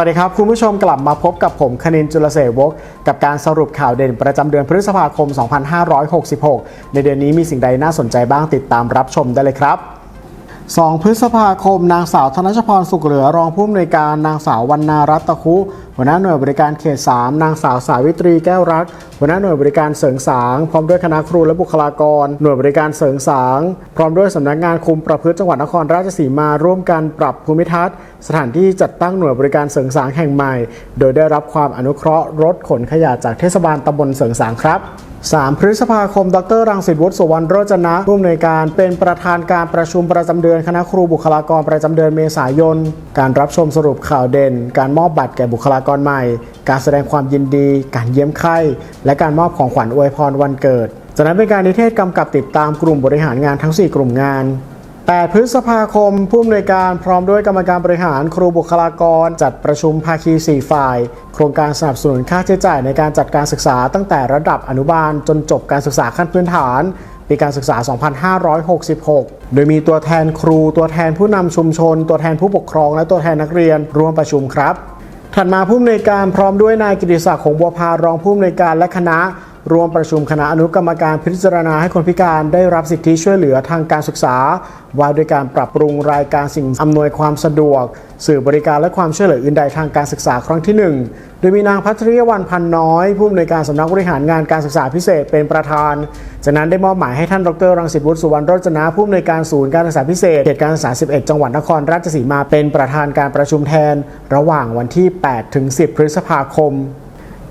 วัสดีครับคุณผู้ชมกลับมาพบกับผมคณินจุลเสวกกับการสรุปข่าวเด่นประจำเดือนพฤษภาคม 2566 ในเดือนนี้มีสิ่งใดน่าสนใจบ้างติดตามรับชมได้เลยครับ 2 พฤษภาคม นางสาวธนชพรสุขเหลือรองผู้อำนวยการนางสาววรรณารัตตะคุ หัวหน้าหน่วยบริการเขต 3 นางสาวสาวิตรีแก้วรัก หัวหน้าหน่วยบริการเสริงสาง พร้อมด้วยคณะครูและบุคลากร หน่วยบริการเสริงสาง พร้อมด้วยสำนักงานคุมประพฤติจังหวัดนครราชสีมาร่วมกันปรับภูมิทัศน์ สถานที่จัดตั้งหน่วยบริการเสริงสางแห่งใหม่ โดยได้รับความอนุเคราะห์รถขนขยะจากเทศบาลตำบลเสริงสางครับ 3 พฤษภาคม ดร รังสิตวุฒิสุวรรณโรจนะผู้อำนวยการเป็นประธานการประชุมประจำเดือนคณะครูบุคลากรประจำเดือนเมษายน การรับชมสรุปข่าวเด่น การมอบบัตรแก่บุคลากรใหม่ การแสดงความยินดี การเยี่ยมไข้ และการมอบของขวัญอวยพรวันเกิด จากนั้นเป็นการนิเทศกำกับติดตามกลุ่มบริหารงานทั้ง 4 กลุ่มงาน 8 พฤษภาคม ผู้อำนวยการพร้อมด้วยกรรมการบริหารครูบุคลากร จัดประชุมภาคี 4 ฝ่าย โครงการสนับสนุนค่าใช้จ่ายในการจัดการศึกษาตั้งแต่ระดับอนุบาลจนจบการศึกษาขั้นพื้นฐานปีการศึกษา 2566 โดยมีตัวแทนครู ตัวแทนผู้นำชุมชน ตัวแทนผู้ปกครอง และตัวแทนนักเรียนร่วมประชุมครับ ถัดมาผู้อำนวยการพร้อมด้วยนายกิติศักดิ์คงบัวพารองผู้อำนวยการและคณะ รวมประชุมคณะอนุกรรมการพิจารณาให้คนพิการได้รับสิทธิช่วยเหลือทางการศึกษา ว่าด้วยการปรับปรุงรายการสิ่งอำนวยความสะดวก สื่อบริการและความช่วยเหลืออื่นใดทางการศึกษาครั้งที่ 1 โดยมีนางพัทริยวันพันน้อยผู้อำนวยการสำนักบริหารงานการศึกษาพิเศษเป็นประธาน จากนั้นได้มอบหมายให้ท่านดรรังสิตวุฒิสุวรรณรจนะผู้อำนวยการศูนย์การศึกษาพิเศษเขตการศึกษา 11 จังหวัดนครราชสีมาเป็นประธานการประชุมแทน ระหว่างวันที่ 8 ถึง 10 พฤษภาคม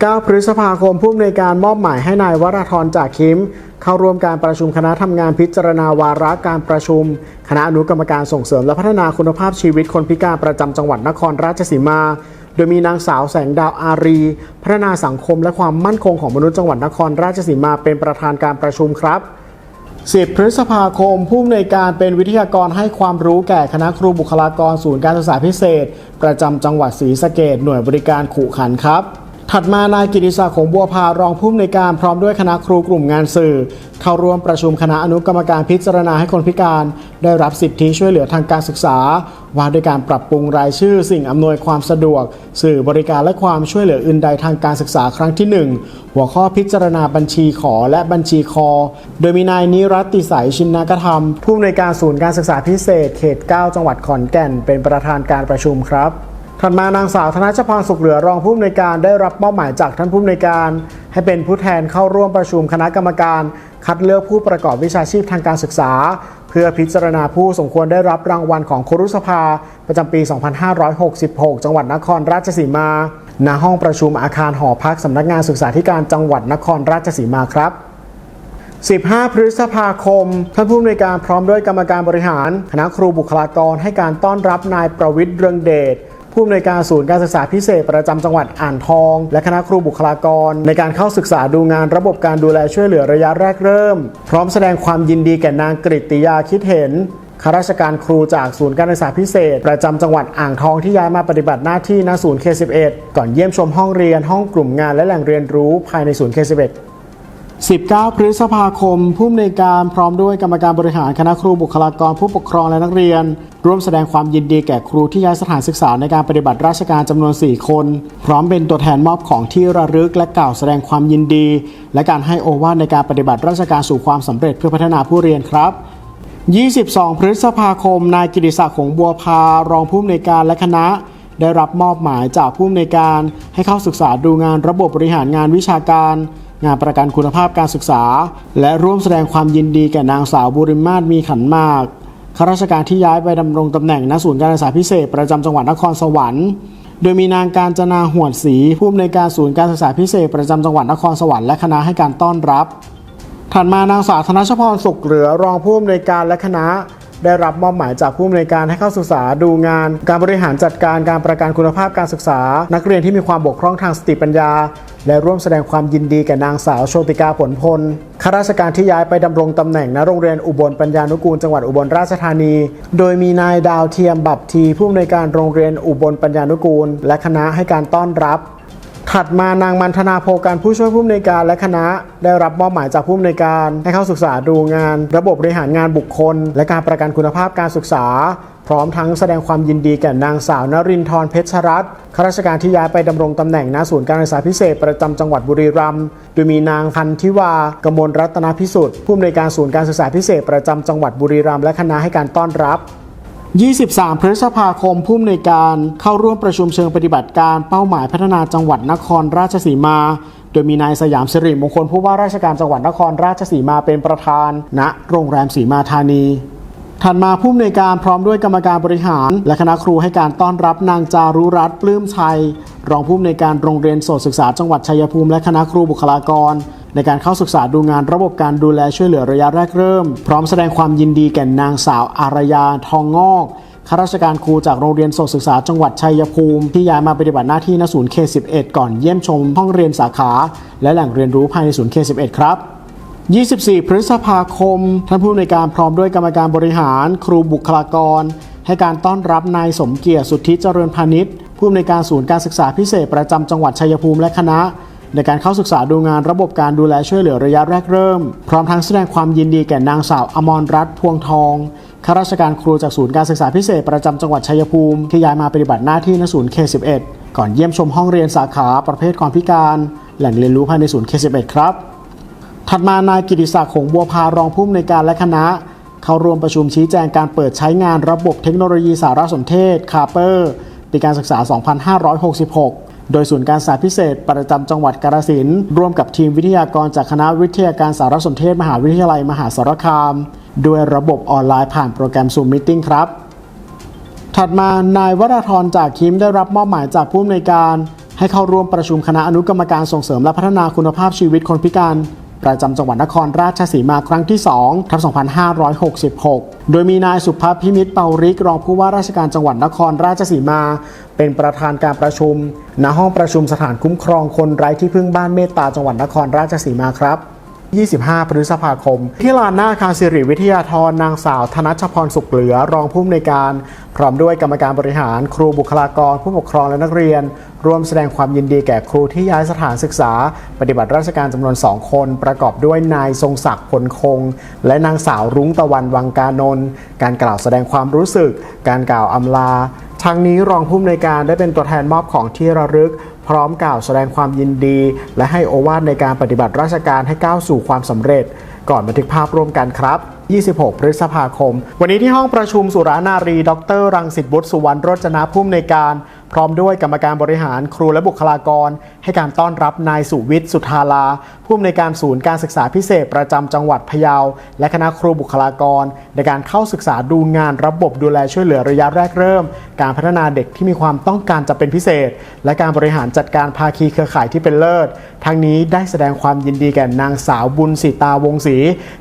9 พฤษภาคมผู้อำนวยการมอบหมายให้นายวราธรจากคิม เข้าร่วมการประชุมคณะทำงานพิจารณาวาระการประชุม คณะอนุกรรมการส่งเสริมและพัฒนาคุณภาพชีวิตคนพิการประจำจังหวัดนครราชสีมา โดยมีนางสาวแสงดาวอารี พัฒนาสังคมและความมั่นคงของมนุษย์จังหวัดนครราชสีมาเป็นประธานการประชุมครับ10 พฤษภาคม ผู้อำนวยการเป็นวิทยากรให้ความรู้แก่คณะครูบุคลากรศูนย์การศึกษาพิเศษ ประจำจังหวัดศรีสะเกดหน่วยบริการขู่ขันครับ ถัดมานายกิติศักดิ์คงบัวพารองผู้อำนวยการพร้อมด้วยคณะครูกลุ่มงานสื่อ เข้าร่วมประชุมคณะอนุกรรมการพิจารณาให้คนพิการ ได้รับสิทธิช่วยเหลือทางการศึกษา ว่าด้วยการปรับปรุงรายชื่อสิ่งอำนวยความสะดวก สื่อบริการและความช่วยเหลืออื่นใดทางการศึกษาครั้งที่ 1 หัวข้อพิจารณาบัญชีขอและบัญชีคอ โดยมีนายนิรัตติสายชินนากธรรม ผู้อำนวยการศูนย์การศึกษาพิเศษเขต 9 จังหวัดขอนแก่น เป็นประธานการประชุมครับ ถัดมานางสาวธนชพรสุขเหลือรองผู้อำนวยการได้รับมอบหมายจากท่านผู้อำนวยการ ให้เป็นผู้แทนเข้าร่วมประชุมคณะกรรมการ คัดเลือกผู้ประกอบวิชาชีพทางการศึกษา เพื่อพิจารณาผู้สมควรได้รับรางวัลของครุสภา ประจำปี 2566 จังหวัดนครราชสีมาณห้องประชุมอาคารหอพักสำนักงานศึกษาธิการจังหวัดนครราชสีมาครับ15 พฤษภาคม ท่านผู้อำนวยการพร้อมด้วยกรรมการบริหาร คณะครูบุคลากรให้การต้อนรับนายประวิทย์เรืองเดช ผู้อำนวยการศูนย์การศึกษาพิเศษประจำจังหวัดอ่างทอง และคณะครูบุคลากร ในการเข้าศึกษาดูงานระบบการดูแลช่วยเหลือระยะแรกเริ่ม พร้อมแสดงความยินดีแก่นางกริตติยาคิดเห็นข้าราชการครูจากศูนย์การศึกษาพิเศษ ประจำจังหวัดอ่างทองที่ย้ายมาปฏิบัติหน้าที่ณศูนย์ K11 ก่อนเยี่ยมชมห้องเรียนห้องกลุ่มงานและแหล่งเรียนรู้ภายในศูนย์ K11 19 พฤษภาคม ผู้อำนวยการพร้อมด้วยกรรมการบริหารคณะครูบุคลากรผู้ปกครองและนักเรียน ร่วมแสดงความยินดีแก่ครูที่ย้ายสถานศึกษาในการปฏิบัติราชการจำนวน 4 คน พร้อมเป็นตัวแทนมอบของที่ระลึกและกล่าวแสดงความยินดี และการให้โอวาทในการปฏิบัติราชการสู่ความสำเร็จเพื่อพัฒนาผู้เรียนครับ22 พฤษภาคม นายกิติศักดิ์หงบัวพารองผู้อำนวยการและคณะ ได้รับมอบหมายจากผู้อำนวยการให้เข้าศึกษาดูงานระบบบริหารงานวิชาการ งานประกันคุณภาพการศึกษา และร่วมแสดงความยินดีแก่นางสาวบุริมาศมีขันมากข้าราชการที่ย้ายไปดำรงตำแหน่งณศูนย์การศึกษาพิเศษประจำจังหวัดนครสวรรค์ โดยมีนางการจนาหวดศรีผู้อำนวยการศูนย์การศึกษาพิเศษประจำจังหวัดนครสวรรค์และคณะให้การต้อนรับ ถัดมานางสาวธนชพรสุขเหลือรองผู้อำนวยการและคณะ ได้รับมอบหมายจากผู้อำนวยการให้เข้าศึกษาดูงาน การบริหารจัดการการประกันคุณภาพการศึกษา นักเรียนที่มีความบกพร่องทางสติปัญญา และร่วมแสดงความยินดีแก่นางสาวโชติกาผลพลข้าราชการที่ย้ายไปดำรงตำแหน่งณโรงเรียนอุบลปัญญานุกูลจังหวัดอุบลราชธานี โดยมีนายดาวเทียมบับทีผู้อำนวยการโรงเรียนอุบลปัญญานุกูล และคณะให้การต้อนรับ ถัดมานางมันธนาโพการผู้ช่วยผู้อำนวยการและคณะ ได้รับมอบหมายจากผู้อำนวยการ ให้เข้าศึกษาดูงาน ระบบบริหารงานบุคคล และการประกันคุณภาพการศึกษา พร้อมทั้งแสดงความยินดีแก่นางสาวนรินทร์เพชรรัตน์ข้าราชการที่ย้ายไปดำรงตำแหน่งณศูนย์การศึกษาพิเศษประจำจังหวัดบุรีรัมย์โดยมีนางพันธิวากมลรัตนพิสุทธิ์ผู้อำนวยการศูนย์การศึกษาพิเศษประจำจังหวัดบุรีรัมย์และคณะให้การต้อนรับ 23 พฤษภาคมผู้อำนวยการเข้าร่วมประชุมเชิงปฏิบัติการเป้าหมายพัฒนาจังหวัดนครราชสีมา โดยมีนายสยามสิริมงคลผู้ว่าราชการจังหวัดนครราชสีมาเป็นประธาน ณโรงแรมสีมาธานีถัดมาผู้อำนวยการพร้อมด้วยกรรมการบริหาร และคณะครูให้การต้อนรับนางจารุรัตน์ปลื้มชัย รองผู้อำนวยการโรงเรียนโสตศึกษาจังหวัดชัยภูมิและคณะครูบุคลากร ในการเข้าศึกษาดูงานระบบการดูแลช่วยเหลือระยะแรกเริ่ม พร้อมแสดงความยินดีแก่นางสาวอารยาทองงอกข้าราชการครูจากโรงเรียนโสศึกษาจังหวัดชัยภูมิ ที่ย้ายมาปฏิบัติหน้าที่ณศูนย์เค11 ก่อนเยี่ยมชมห้องเรียนสาขา และแหล่งเรียนรู้ภายในศูนย์เค11 ครับ 24 พฤษภาคม ท่านผู้อำนวยการพร้อมด้วยกรรมการบริหาร ครูบุคลากร ให้การต้อนรับนายสมเกียรติสุทธิเจริญพาณิชย์ผู้อำนวยการศูนย์การศึกษาพิเศษประจำจังหวัดชัยภูมิและคณะ ในการเข้าศึกษาดูงานระบบการดูแลช่วยเหลือระยะแรกเริ่ม พร้อมทั้งแสดงความยินดีแก่นางสาวอมรรัตน์พวงทองข้าราชการครูจากศูนย์การศึกษาพิเศษประจำจังหวัดชัยภูมิที่ย้ายมาปฏิบัติหน้าที่ณศูนย์เค11 ก่อนเยี่ยมชมห้องเรียนสาขาประเภทความพิการ แหล่งเรียนรู้ภายในศูนย์เค11 ครับ ถัดมานายกิติศักดิ์หงบัวพารองผู้อำนวยการและคณะ เข้าร่วมประชุมชี้แจงการเปิดใช้งานระบบเทคโนโลยีสารสนเทศคาเปอร์ปีการศึกษา 2566 โดยศูนย์การศึกษาพิเศษ ประจำจังหวัดกาฬสินธุ์ร่วมกับทีมวิทยากรจากคณะวิทยาการสารสนเทศมหาวิทยาลัยมหาสารคาม ด้วยระบบออนไลน์ผ่านโปรแกรม Zoom Meeting ครับ ถัดมา นายวราธรจากคิมได้รับมอบหมายจากผู้อำนวยการ ให้เข้าร่วมประชุมคณะอนุกรรมการส่งเสริมและพัฒนาคุณภาพชีวิตคนพิการ ประจำจังหวัดนครราชสีมาครั้งที่2ทับ2566 โดยมีนายสุภาพพิมิตรเปาริก รองผู้ว่าราชการจังหวัดนครราชสีมา เป็นประธานการประชุม ณห้องประชุมสถานคุ้มครองคนไร้ที่พึ่งบ้านเมตตาจังหวัดนครราชสีมาครับ 25 พฤษภาคม ที่ลานหน้าอาคารสิริวิทยาธรนางสาวธนชพรสุขเหลือ รองผู้อำนวยการ พร้อมด้วยกรรมการบริหาร ครูบุคลากร ผู้ปกครองและนักเรียน ร่วมแสดงความยินดีแก่ครูที่ย้ายสถานศึกษา ปฏิบัติราชการจำนวน 2 คน ประกอบด้วยนายทรงศักดิ์ผลคง และนางสาวรุ้งตะวันวังกานนท์การกล่าวแสดงความรู้สึก การกล่าวอำลาทั้งนี้รองผู้อำนวยการได้เป็นตัวแทนมอบของที่ระลึก พร้อมกล่าวแสดงความยินดี และให้โอวาทในการปฏิบัติราชการให้ก้าวสู่ความสำเร็จ ก่อนบันทึกภาพร่วมกันครับ 26 พฤษภาคม วันนี้ที่ห้องประชุมสุรานารี ดร รังสิตบุตรสุวรรณรจนาผู้อำนวยการ พร้อมด้วยกรรมการบริหารครูและบุคลากร ให้การต้อนรับนายสุวิทย์สุธาลา ผู้อำนวยการศูนย์การศึกษาพิเศษประจำจังหวัดพะเยา และคณะครูบุคลากร ในการเข้าศึกษาดูงานระบบดูแลช่วยเหลือระยะแรกเริ่ม การพัฒนาเด็กที่มีความต้องการจะเป็นพิเศษ และการบริหารจัดการภาคีเครือข่ายที่เป็นเลิศ ทั้งนี้ได้แสดงความยินดีแก่นางสาวบุญสิตาวงศรี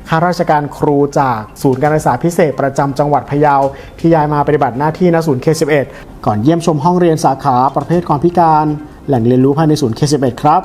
ข้าราชการครูจากศูนย์การศึกษาพิเศษประจำจังหวัดพะเยาที่ย้ายมาปฏิบัติหน้าที่ณศูนย์เค11ก่อนเยี่ยมชมห้องเรียนสาขาประเภทความพิการ แหล่งเรียนรู้ภายในศูนย์เคสิเครับ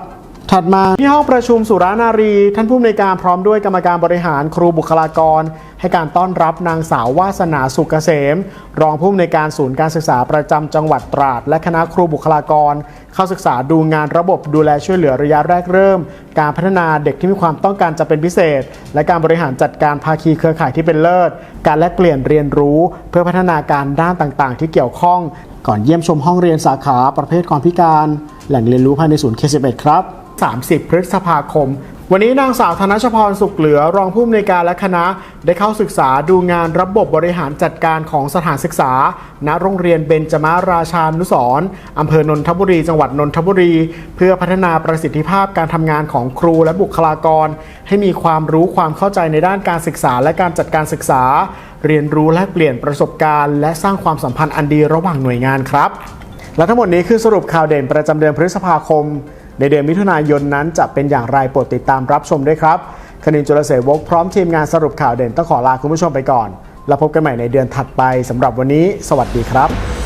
ถัดมาที่ห้องประชุมสุรานารี ท่านผู้อำนวยการพร้อมด้วยกรรมการบริหารครูบุคลากร ให้การต้อนรับนางสาววาสนาสุกเกษม รองผู้อำนวยการศูนย์การศึกษาประจำจังหวัดตราด และคณะครูบุคลากร เข้าศึกษาดูงานระบบดูแลช่วยเหลือระยะแรกเริ่ม การพัฒนาเด็กที่มีความต้องการจะเป็นพิเศษ และการบริหารจัดการภาคีเครือข่ายที่เป็นเลิศ การแลกเปลี่ยนเรียนรู้ เพื่อพัฒนาการด้านต่างๆ ที่เกี่ยวข้อง ก่อนเยี่ยมชมห้องเรียนสาขาประเภทความพิการ แหล่งเรียนรู้ภายในศูนย์เค11 ครับ 30 พฤษภาคม วันนี้นางสาวธนชพรสุขเหลือรองผู้อำนวยการและคณะ ได้เข้าศึกษาดูงานระบบบริหารจัดการของสถานศึกษา ณโรงเรียนเบญจมาราชานุสร์อำเภอนนทบุรี จังหวัดนนทบุรี เพื่อพัฒนาประสิทธิภาพการทำงานของครูและบุคลากร ให้มีความรู้ความเข้าใจในด้านการศึกษาและการจัดการศึกษา เรียนรู้และเปลี่ยนประสบการณ์ และสร้างความสัมพันธ์อันดีระหว่างหน่วยงานครับ และทั้งหมดนี้คือสรุปข่าวเด่นประจำเดือนพฤษภาคม ในเดือนมิถุนายนนั้นจะเป็นอย่างไรโปรดติดตามรับชมด้วยครับคณินจุลเสวกพร้อมทีมงานสรุปข่าวเด่นต้องขอลาคุณผู้ชมไปก่อน แล้วพบกันใหม่ในเดือนถัดไปสำหรับวันนี้ สวัสดีครับ